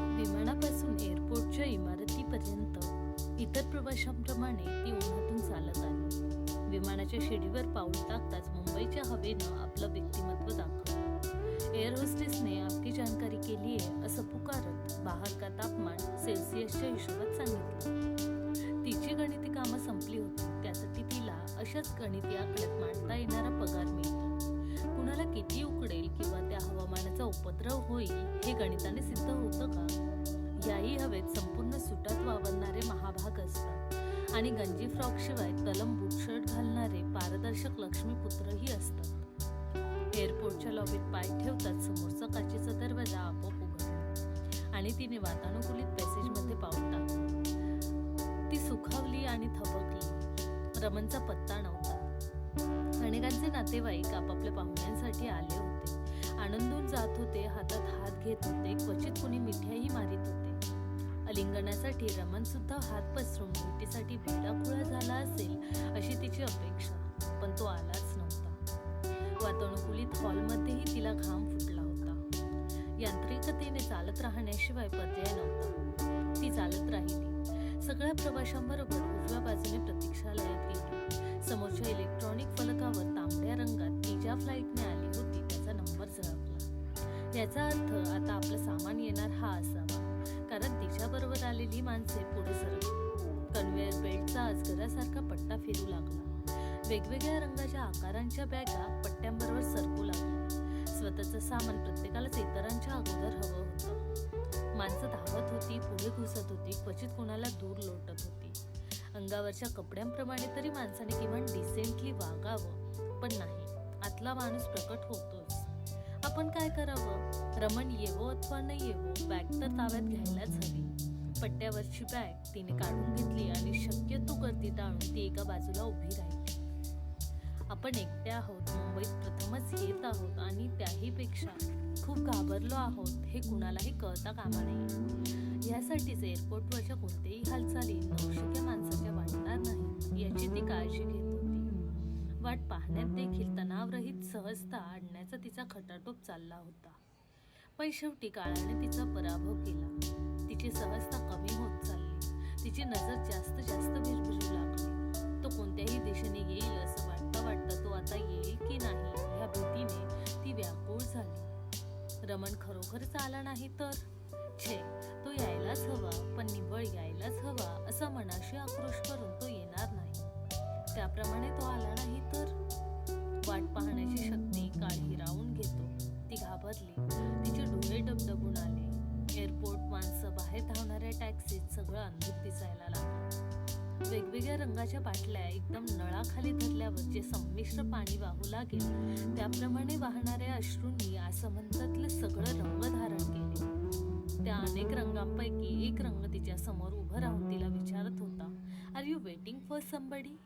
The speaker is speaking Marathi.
विमानापासून एअरपोर्टच्या इमारतीपर्यंत इतर प्रवाशांप्रमाणे ती उन्हातून चालत आली. विमानाच्या शिडीवर पाऊल टाकताच मुंबईच्या हवेनं आपलं व्यक्तिमत्व दाखवलं. एअर होस्टेसने आपली जानकारी केली आहे असं पुकारत बाहेर का तापमान सेल्सिअसच्या हिशोबात सांगितलं. तिची गणिती कामं संपली होती त्यासाठी तिला अशाच गणिती आकड्यात मांडली. किती उकडेल किंवा त्या हवामानाचा उपद्रव होईल हे गणिताने सिद्ध होतं का? याही हवेत संपूर्ण सुटात वावरणारे महाभाग असतात. आणि गंजी फ्रॉक शिवाय तलम बुटशर्ट घालणारे पारदर्शक लक्ष्मीपुत्रही असतात. एअरपोर्टच्या लॉबीत पाय ठेवताच समोरचा काचेचा दरवाजा आपोआप उघडला आणि तिने वातानुकूलित पॅसेजमध्ये पाऊल टाकलं ती सुखावली आणि थबकली. रमनचा पत्ता नव्हता. अनेकांचे नातेवाईक आपापल्या पाहुण्यांसाठी आले होते. आनंदून जात होते हातात हात घेत होते क्वचित कुणी मिठ्याही मारित होते. अलिंगनासाठी रमन सुद्धा हात पसरून भेटीसाठी वेडाखुळा झाला असेल अशी तिची अपेक्षा पण तो आलाच नव्हता. वातानुकूलित हॉलमध्येही तिला घाम फुटला होता. यांत्रिकतेने चालत राहण्याशिवाय पर्याय नव्हता. ती चालत राहिली. सगळ्या प्रवाशांबरोबर उजव्या बाजूने प्रतीक्षालयात गेली. समोरच्या याचा अर्थ आता आपलं सामान येणार हा असावा. कारण तिच्याबरोबर आलेली माणसे पुढे सरकली. कन्व्हेअर बेल्टचा अजगरासारखा पट्टा फिरू लागला. वेगवेगळ्या रंगाच्या आकारांच्या बॅगा पट्ट्यांबरोबर सरकू लागल्या. स्वतःचं सामान प्रत्येकालाच इतरांच्या अगोदर हवं होतं. माणसं धावत होती पुढे घुसत होती क्वचित कोणाला दूर लोटत होती. अंगावरच्या कपड्यांप्रमाणे तरी माणसाने किमान डिसेंटली वागावं पण नाही. आतला माणूस प्रकट होतोच. आपण काय करावं? रमण येवो अथवा न येवो बॅग तर ताब्यात घ्यायलाच हवी. पट्ट्यावरची बॅग तिने काढून घेतली आणि शक्यतो गर्दी टाळून ती एका बाजूला उभी राहिली. आपण एकट्या आहोत मुंबईत प्रथमच येत आहोत आणि त्याहीपेक्षा खूप घाबरलो आहोत हे कुणालाही कळता कामा नये. यासाठीच एअरपोर्टवरच्या कोणत्याही हालचाली नवशिक्या माणसाच्या वाटणार नाही याची ती काळजी घेत होती. वाट पाहण्यात देखील तणावरहित सहजता आणण्याचा तिचा खटाटोप चालला होता. पण शेवटी काळाने तिचा पराभव केला. तिची सहजता कमी होत चालली. तिची नजर जास्त जास्त भिरभिरू लागली. तो कोणत्याही दिशेने येईल असं वाटता वाटतं तो आता येईल की नाही ह्या भीतीने ती व्याकुळ झाली. रमण खरोखरच आला नाही तर? छे तो यायलाच हवा पण निव्वळ यायलाच हवा असा मनाशी आक्रोश करून तो येणार नाही. त्याप्रमाणे तो आला नाही तर? वाट पाहण्याची शक्ती काळ हिरावून घेतो. ती घाबरली. तिचे डोळे डबडबून आले. एअरपोर्ट माणसं बाहेर धावणाऱ्या टॅक्सीत सगळं अंधुक दिसायला लागलं. वेगवेगळ्या रंगाच्या बाटल्या एकदम नळाखाली धरल्यावर जे संमिश्र पाणी वाहू लागेल त्याप्रमाणे वाहणाऱ्या अश्रूंनी आसमंतातलं सगळं रंग धारण केले. त्या अनेक रंगांपैकी एक रंग तिच्या समोर उभं राहून तिला विचारत होता are you waiting for somebody